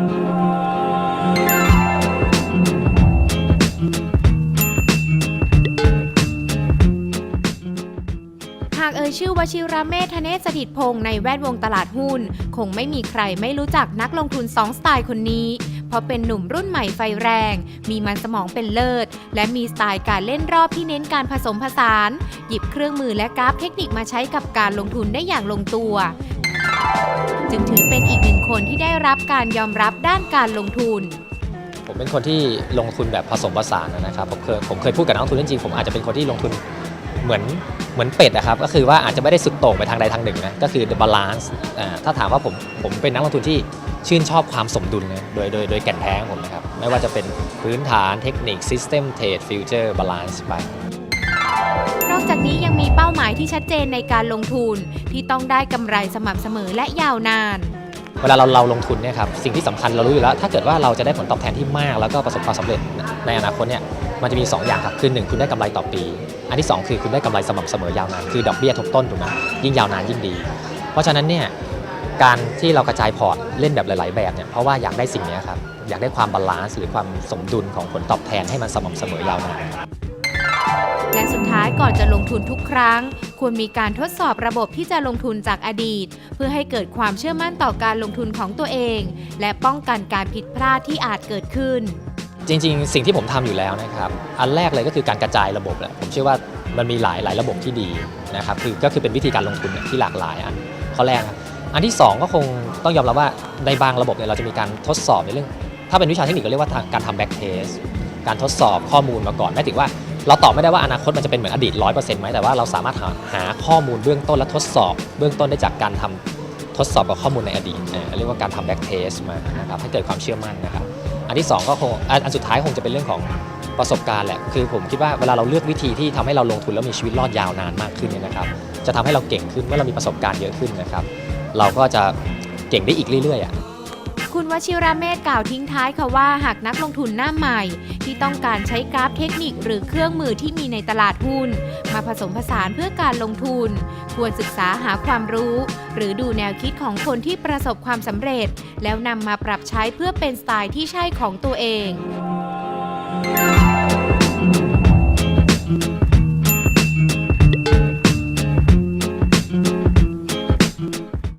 หากเอ่ยชื่อวชิระเมธเนศสถิตพงศ์ในแวดวงตลาดหุ้น คงไม่มีใครไม่รู้จักนักลงทุน2สไตล์คนนี้ เพราะเป็นหนุ่มรุ่นใหม่ไฟแรง มีมันสมองเป็นเลิศ และมีสไตล์การเล่นรอบที่เน้นการผสมผสาน หยิบเครื่องมือและกราฟเทคนิคมาใช้กับการลงทุนได้อย่างลงตัว จึงถือเป็นอีกหนึ่งคนที่ได้รับการยอมรับด้านการลงทุน ผมเป็นคนที่ลงทุนแบบผสมผสานนะครับผมเคยผมเคยพูดกับนักลงทุนจริงๆผมอาจจะเป็นคนที่ลงทุนเหมือนเหมือนเป็ดนะครับก็คือว่าอาจจะไม่ได้สุดโต่งไปทางใดทางหนึ่งนะก็คือ the balance ถ้าถามว่าผมผมเป็นนักลงทุนที่ชื่นชอบความสมดุลนะโดยโดยโดยแก่นแท้ของผมนะครับไม่ว่าจะเป็นพื้นฐานเทคนิค system trade future balance ไป นอกจากนี้ยังมีเป้าหมายที่ชัดเจนในการลงทุน ที่ต้องได้กำไรสม่ำเสมอและยาวนาน เวลาเราเราลงทุนเนี่ยครับสิ่งที่สำคัญเรารู้อยู่แล้ว ถ้าเกิดว่าเราจะได้ผลตอบแทนที่มาก แล้วก็ประสบความสำเร็จในอนาคตเนี่ยมันจะมี 2 อย่างครับคือหนึ่งคุณได้กำไรต่อปี อันที่ 2 คือคุณได้กำไรสม่ำเสมอยาวนานคือดอกเบี้ยทบต้นถูกไหมยิ่งยาวนานยิ่งดี เพราะฉะนั้นเนี่ยการที่เรากระจายพอร์ตเล่นแบบหลาย ๆ แบบเนี่ยเพราะว่าอยากได้สิ่งเนี้ยครับอยากได้ความบาลานซ์หรือความสมดุลของผลตอบแทนให้มันสม่ำเสมอยาวนาน ท้ายก่อนจะลงทุนทุกครั้ง ควรมีการทดสอบระบบที่จะลงทุนจากอดีต เพื่อให้เกิดความเชื่อมั่นต่อการลงทุนของตัวเอง และป้องกันการผิดพลาดที่อาจเกิดขึ้น จริง ๆ สิ่งที่ผมทำอยู่แล้วนะครับ อันแรกเลยก็คือการกระจายระบบแหละผมเชื่อว่ามันมีหลายหลายระบบที่ดีนะครับคือก็คือเป็นวิธีการลงทุนที่หลากหลายอันข้อแรกอันที่ 2 ก็คงต้องยอมรับว่าในบางระบบเนี่ยเราจะมีการทดสอบในเรื่อง ถ้าเป็นวิชาเทคนิคก็เรียกว่าการทำแบ็กเทสการทดสอบข้อมูลมาก่อนไม่ถึงว่า เราตอบไม่ได้ว่าอนาคตมันจะเป็นเหมือนอดีต100%ไหมแต่ว่าเราสามารถหาหาข้อมูลเบื้องต้นและทดสอบ เบื้องต้นได้จากการทำทดสอบกับข้อมูลในอดีตเรียกว่าการทำแบ็กเทสมานะครับให้เกิดความเชื่อมั่นนะครับอันที่ 2 ก็คงอันสุดท้ายคงจะเป็นเรื่องของประสบการณ์แหละคือผมคิดว่าเวลาเราเลือกวิธีที่ทำให้เราลงทุนแล้วมีชีวิตรอดยาวนานมากขึ้นเนี่ยนะครับ จะทำให้เราเก่งขึ้นเมื่อเรามีประสบการณ์เยอะขึ้นนะครับ เราก็จะเก่งได้อีกเรื่อยๆอะ คุณวชิระเมธกล่าวทิ้งท้ายค่ะว่าหากนักลงทุนหน้าใหม่ ที่ต้องการใช้กราฟเทคนิคหรือเครื่องมือที่มีในตลาดหุ้น มาผสมผสานเพื่อการลงทุน ควรศึกษาหาความรู้ หรือดูแนวคิดของคนที่ประสบความสำเร็จ แล้วนำมาปรับใช้เพื่อเป็นสไตล์ที่ใช่ของตัวเอง